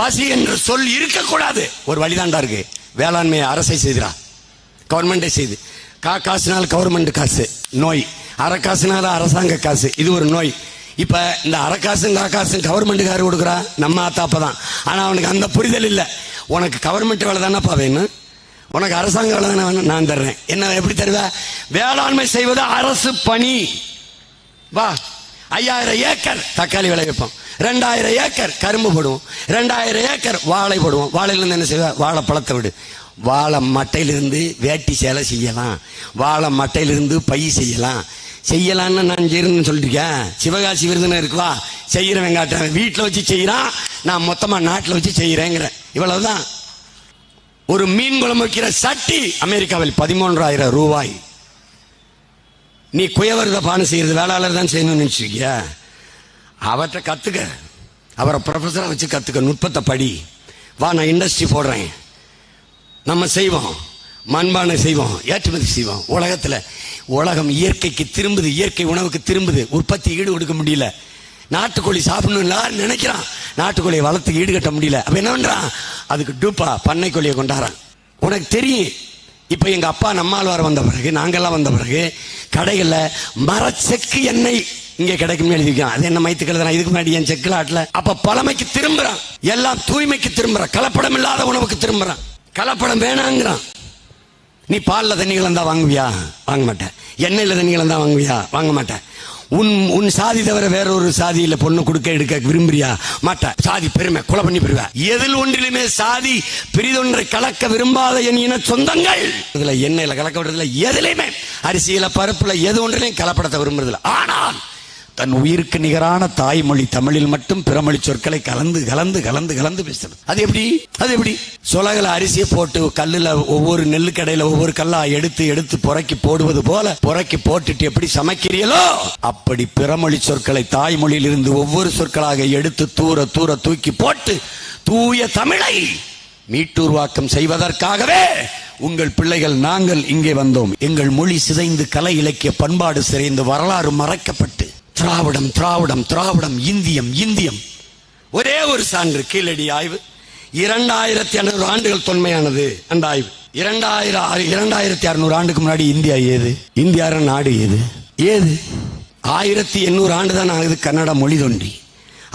பசி என்ற சொல் இருக்கக்கூடாது. ஒரு வழிதாண்டா இருக்கு. வேளாண்மையை அரசை செய்கிறா கவர்மெண்டே செய்து. கா காசுனால கவர்மெண்ட் காசு. நோய். அறக்காசுனால அரசாங்க காசு. இது ஒரு நோய். இப்போ இந்த அறக்காசும் காக்காசும் கா கவர்மெண்ட்டுக்காரர் கொடுக்குறா. நம்ம ஆத்தாப்ப தான் ஆனால் அவனுக்கு அந்த புரிதல் இல்லை. உனக்கு கவர்மெண்ட் வேலை தானேப்பா வேணும். உனக்கு அரசாங்க வேலை தானே வேணும். நான் தர்றேன். என்ன எப்படி தருவ? வேளாண்மை செய்வது அரசு பணி. வா. ஐயாயிரம் ஏக்கர் தக்காளி விளைவிப்போம் ரெண்டாயிரம் ஏக்கர் கரும்பு போடுவோம் ரெண்டாயிரம் ஏக்கர் வாழை போடுவோம் வாழையிலேருந்து என்ன செய்வ? வாழைப்பழத்தை விடு. வாழை மட்டையிலிருந்து வேட்டி சேலை செய்யலாம். வாழை மட்டையிலிருந்து பை செய்யலாம். செய்யலான்னு நான் செய்யணும்னு சொல்லிருக்கேன் சிவகாசி விருதுன்னு இருக்குவா? செய்கிறவன் காட்டுறேன். வீட்டில் வச்சு செய்கிறான் நான் மொத்தமாக நாட்டில் வச்சு செய்கிறேங்கிறேன் இவ்வளவுதான். ஒரு மீன் குழம்பு வைக்கிற சட்டி அமெரிக்காவில் பதிமூன்றாயிரம் ரூபாய். நீ குயவரத பானை செய்யறது வேளாளர் தான் செய்யணும்னு நினச்சிருக்கியா? அவர்கிட்ட கத்துக்க. அவரை ப்ரொஃபஸரா வச்சு கத்துக்க நுட்பத்தை படி. வா நான் இண்டஸ்ட்ரி போடுறேன். நம்ம செய்வோம். மண்பானை செய்வோம். ஏற்றுமதி செய்வோம். உலகத்தில் உலகம் இயற்கைக்கு திரும்புது இயற்கை உணவுக்கு திரும்புது. உற்பத்தி ஈடு கொடுக்க முடியல. நாட்டுக்கோழி சாப்பிடணும் எல்லாரும் நினைக்கிறான். நாட்டுக்கோழியை வளர்த்து ஈடு கட்ட முடியல. அப்ப என்ன அதுக்கு டூப்பா பண்ணை கோழியை கொண்டாடுறான். உனக்கு தெரியும். இப்போ எங்கள் அப்பா நம்மாழ்வார் வந்த பிறகு நாங்கள்லாம் வந்த பிறகு கடைகளில் மரச்செக்கு எண்ணெய் இங்க கிடைக்கும் எழுதிக்கலாம் அது என்ன மைத்து கழுதுறான்? இதுக்கு முன்னாடி என் செக்கில் ஆட்டல அப்ப பழமைக்கு திரும்புறான். எல்லாம் தூய்மைக்கு திரும்புறான். கலப்படம் இல்லாத உணவுக்கு திரும்புறான். கலப்படம் வேணாங்கிறான். நீ பால்ல தண்ணி கலந்தா வாங்குவியா? வாங்க மாட்டேன். எண்ணெயில தண்ணி கலந்தா வாங்குவியா? வாங்க மாட்டேன். உன் உன் சாதி தவிர வேற ஒரு சாதியில பொண்ணு கொடுக்க எடுக்க விரும்புறியா? மாட்ட சாதி பெருமை கொலை பண்ணி பெறுவ. எதில் ஒன்றிலுமே சாதி பெரிதொன்றை கலக்க விரும்பாத என் இன சொந்தங்கள். இதுல எண்ணெயில கலக்க விடுறதுல எதுலையுமே. அரிசியில பருப்புல எது ஒன்றிலையும் கலப்படத்தை விரும்புறதில்ல. ஆனால் தன் உயிருக்கு நிகரான தாய்மொழி தமிழில் மட்டும் பிறமொழி சொற்களை கலந்து கலந்து கலந்து கலந்து பேசுறது. அது எப்படி? அது எப்படி? சொலகல அரிசியை போட்டு கல்லுல ஒவ்வொரு நெல்லு கடையில ஒவ்வொரு கல்லா எடுத்து எடுத்து புறக்கி போடுவது போல புறக்கி போட்டுட்டு எப்படி சமைக்கிறீங்களோ அப்படி பிறமொழி சொற்களை தாய்மொழியில் இருந்து ஒவ்வொரு சொற்களாக எடுத்து தூர தூர தூக்கி போட்டு தூய தமிழை மீட்டுருவாக்கம் செய்வதற்காகவே உங்கள் பிள்ளைகள் நாங்கள் இங்கே வந்தோம். எங்கள் மொழி சிதைந்து கலை இலக்கிய பண்பாடு சிதைந்து வரலாறு மறைக்கப்பட்டு திராவிடம் திராவிடம் திராவிடம் இந்தியம் இந்தியம். ஒரே ஒரு சான்று கீழடி ஆய்வு. இரண்டாயிரத்தி அறுநூறு ஆண்டுகள் தொன்மையானது அந்த ஆய்வு. இரண்டாயிரம் இரண்டாயிரத்தி அறுநூறு ஆண்டுக்கு முன்னாடி இந்தியா ஏது? இந்தியா நாடு ஏது? ஏது? ஆயிரத்தி எண்ணூறு ஆண்டு தான் ஆகுது கன்னட மொழி தோன்றி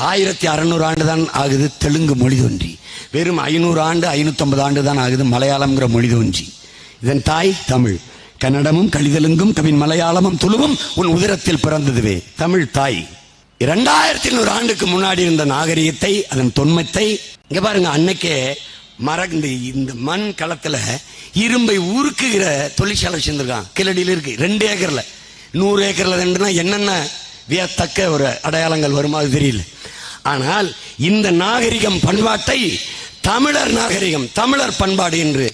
ஆயிரத்தி அறுநூறு ஆண்டு தான் ஆகுது தெலுங்கு மொழி தோன்றி வெறும் ஐநூறு ஆண்டு ஐநூற்றம்பது ஆண்டு தான் ஆகுது மலையாளம்ங்கிற மொழி தோன்றி இதன் தாய் தமிழ். கன்னடமும் கழிதலுங்கும் கவின் மலையாளமும் துளுவும் உன் உதிரத்தில் பிறந்ததுவே. தமிழ் தாய். இரண்டாயிரத்தி நூறு ஆண்டுக்கு முன்னாடி இருந்த நாகரிகத்தை அதன் தொன்மத்தை இங்க பாருங்க அன்னைக்கே மறந்து இந்த மண் களத்துல இரும்பை உருக்குகிற தொழிற்சாலை செஞ்சிருக்கான் கிளடியில் இருக்கு ரெண்டு ஏக்கர்ல. நூறு ஏக்கர்ல ரெண்டுனா என்னென்ன வியத்தக்க ஒரு அடையாளங்கள் வருமா அது தெரியல. ஆனால் இந்த நாகரிகம் பண்பாட்டை தமிழர் நாகரிகம் தமிழர் பண்பாடு என்று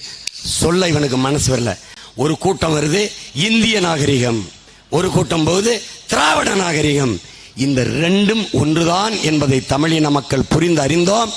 சொல்ல இவனுக்கு மனசு வரல. ஒரு கூட்டம் வருது இந்திய நாகரிகம். ஒரு கூட்டம் போது திராவிட நாகரிகம். இந்த ரெண்டும் ஒன்றுதான் என்பதை தமிழின மக்கள் புரிந்து அறிந்தோம்.